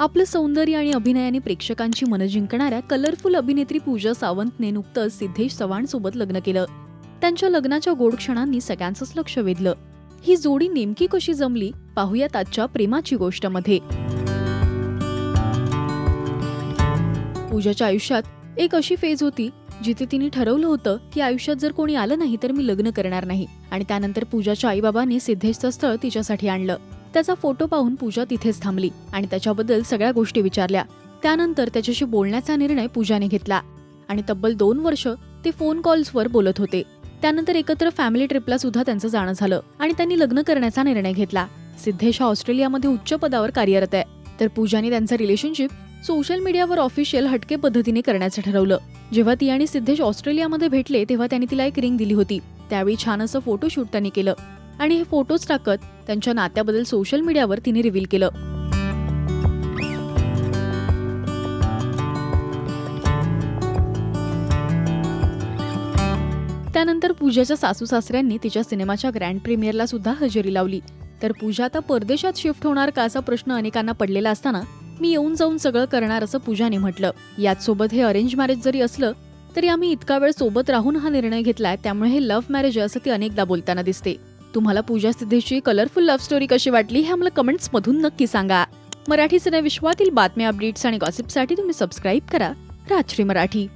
आपलं सौंदर्य आणि अभिनयाने प्रेक्षकांची मनं जिंकणाऱ्या कलरफुल अभिनेत्री पूजा सावंतने नुकतंच सिद्धेश चव्हाण सोबत लग्न केलं. त्यांच्या लग्नाच्या गोड क्षणांनी सगळ्यांचंच लक्ष वेधलं. ही जोडी नेमकी कशी जमली पाहूयात आजच्या प्रेमाची गोष्टमध्ये. पूजाच्या आयुष्यात एक अशी फेज होती जिथे तिने ठरवलं होतं की आयुष्यात जर कोणी आलं नाही तर मी लग्न करणार नाही. आणि त्यानंतर पूजाच्या आईबाबांनी सिद्धेशचं स्थळ तिच्यासाठी आणलं. त्याचा फोटो पाहून पूजा तिथेच थांबली आणि त्याच्याबद्दल सगळ्या गोष्टी विचारल्या. त्यानंतर त्याच्याशी बोलण्याचा निर्णय पूजाने घेतला आणि तब्बल दोन वर्ष ते फोन कॉल्सवर बोलत होते. त्यानंतर एकत्र फॅमिली ट्रिपला सुद्धा त्यांचं जाणं झालं आणि त्यांनी लग्न करण्याचा निर्णय घेतला. सिद्धेश हा ऑस्ट्रेलियामध्ये उच्च पदावर कार्यरत आहे. तर पूजाने त्यांचं रिलेशनशिप सोशल मीडियावर ऑफिशियल हटके पद्धतीने करण्याचं ठरवलं. जेव्हा ती आणि सिद्धेश ऑस्ट्रेलियामध्ये भेटले तेव्हा त्यांनी तिला एक रिंग दिली होती. त्यावेळी छान असं फोटोशूट त्यांनी केलं. आणि हे फोटोज टाकत त्यांच्या नात्याबद्दल सोशल मीडियावर तिने रिव्हील केलं. त्यानंतर पूजाच्या सासू सासऱ्यांनी तिच्या सिनेमाच्या ग्रँड प्रीमियरला सुद्धा हजेरी लावली. तर पूजा आता परदेशात शिफ्ट होणार का असा प्रश्न अनेकांना पडलेला असताना मी येऊन जाऊन सगळं करणार असं पूजाने म्हटलं. याच सोबत हे अरेंज मॅरेज जरी असलं तरी आम्ही इतका वेळ सोबत राहून हा निर्णय घेतलाय त्यामुळे हे लव्ह मॅरेज आहे असं ती अनेकदा बोलताना दिसते. तुम्हाला पूजा सिद्धेची कलरफुल लव्ह स्टोरी कशी वाटली हे आम्हाला कमेंट्समधून नक्की सांगा. मराठी सिने विश्वातील बातम्या अपडेट्स आणि गॉसिपसाठी तुम्ही सबस्क्राईब करा. रात्री मराठी.